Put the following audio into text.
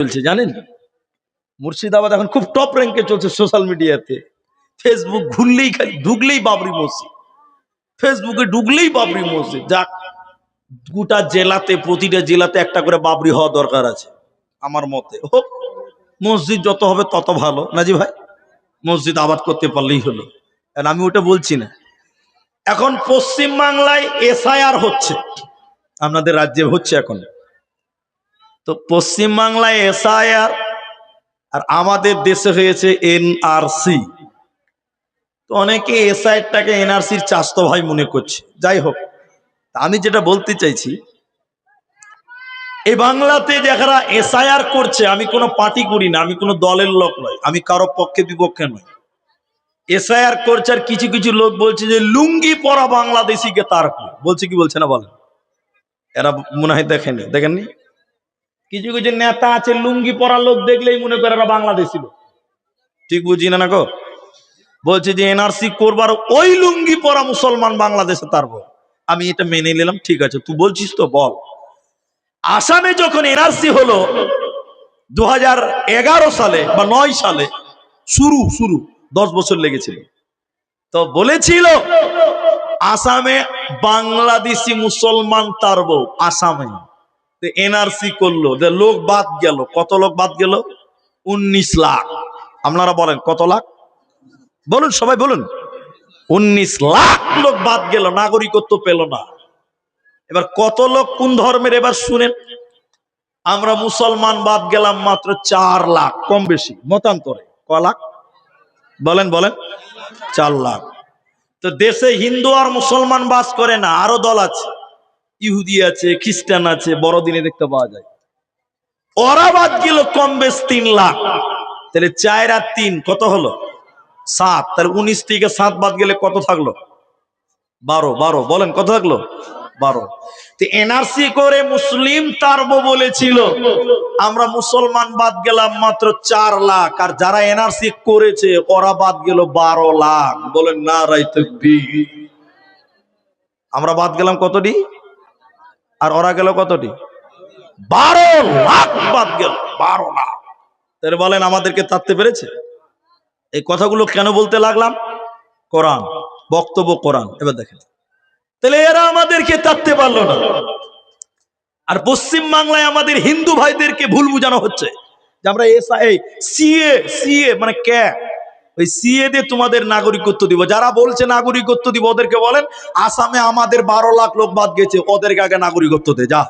চলছে, জানেন? মুর্শিদাবাদ এখন খুব টপ র্যাঙ্কে চলছে সোশ্যাল মিডিয়াতে ফেসবুক ঘুরলেই খালি ঢুকলেই বাবরি মসজিদ। ফেসবুকে ঢুকলেই বাবরি মসজিদ। যাক, গোটা জেলাতে, প্রতিটা জেলাতে একটা করে বাবরি হওয়া দরকার আছে, আমার মতে। হোক, মসজিদ যত হবে তত ভালো। নাজি ভাই? মসজিদ আবাদ করতে পারলেই হলো। আর আমি ওটা বলছি না। এখন পশ্চিম বাংলায় এসআইআর হচ্ছে। আপনাদের রাজ্যে হচ্ছে এখন। তো পশ্চিম বাংলায় এসআইআর আর আমাদের দেশে হয়েছে এনআরসি। তো অনেকে এসআইআরটাকে এনআরসির চাস্তো ভাই মনে করছে। যাই হোক আমি যেটা বলতে চাইছি, এই বাংলাতে যারা এসআইআর করছে, আমি কোনো পার্টি করি না, আমি কোনো দলের লোক নয় আমি কারও পক্ষে বিপক্ষে নয় এসআইআর করছে আর কিছু কিছু লোক বলছে যে, লুঙ্গি পরা বাংলাদেশিকে তার বলছে কি, বলছে না বলেন? এরা মনে হয় দেখেনি। দেখেননি? কিছু কিছু নেতা আছে, লুঙ্গি পরা লোক দেখলেই মনে করে এরা বাংলাদেশি লোক। ঠিক বুঝি না গো বলছে যে এনআরসি করবার ওই লুঙ্গি পরা মুসলমান বাংলাদেশে তারবো আমি এটা মেনে নিলাম, ঠিক আছে। তুই বলছিস তো, বল। আসামে যখন এনআরসি হলো দু হাজার এগারো সালে বা নয় সালে, শুরু শুরু, দশ বছর লেগেছিল। তো বলেছিল, আসামে বাংলাদেশি মুসলমান তারবো আসামে। এনআরসি করল, যে লোক বাদ গেল। কত লোক বাদ গেল? উনিশ লাখ। আপনারা বলেন, কত লাখ? বলুন, সবাই বলুন। উনিশ লাখ লোক বাদ গেল, নাগরিকত্ব পেল না। এবার কত লোক কোন ধর্মের, এবার শুনেন। আমরা মুসলমান বাদ গেলাম মাত্র চার লাখ, কম বেশি। মতান্তরে, ক লাখ? বলেন বলেন। চার লাখ। তো দেশে হিন্দু আর মুসলমান বাস করে না, আরও দল আছে। ইহুদি আছে খ্রিস্টান আছে বড়দিনে দেখতে পাওয়া যায়। ওরা বাদ গেল কম বেশ তিন লাখ। তাহলে চার আর তিন কত হলো? সাত। তাহলে উনিশ থেকে সাত বাদ গেলে কত থাকল? বারো বারো। বলেন কত থাকল? বারো। তো এনআরসি করে মুসলিম তারবো বলেছিল আমরা মুসলমান বাদ গেলাম মাত্র চার লাখ। আর যারা এনআরসি করেছে ওরা বাদ গেল বারো লাখ। বলেন না রাইতে আমরা বাদ গেলাম কতটি? আর ওরা গেল কতটি? বারো লাখ বাদ গেল, বারো লাখ। তাহলে বলেন আমাদেরকে তাড়তে পেরেছে? এই কথাগুলো কেন বলতে লাগলাম? কোরআন, বক্তব্য কোরআন। এবার দেখেন। তাহলে এরা আমাদেরকে তাড়তে পারল না। আর পশ্চিম বাংলায় আমাদের হিন্দু ভাইদেরকে ভুল বুঝানো হচ্ছে। যে আমরা এসআই সিএ সিএ মানে কে ওই সিএ তোমাদের নাগরিকত্ব দিব। যারা বলছে নাগরিকত্ব দিব, ওদেরকে বলেন, আসামে আমাদের বারো লাখ লোক বাদ গেছে, ওদেরকে আগে নাগরিকত্ব দে, যা।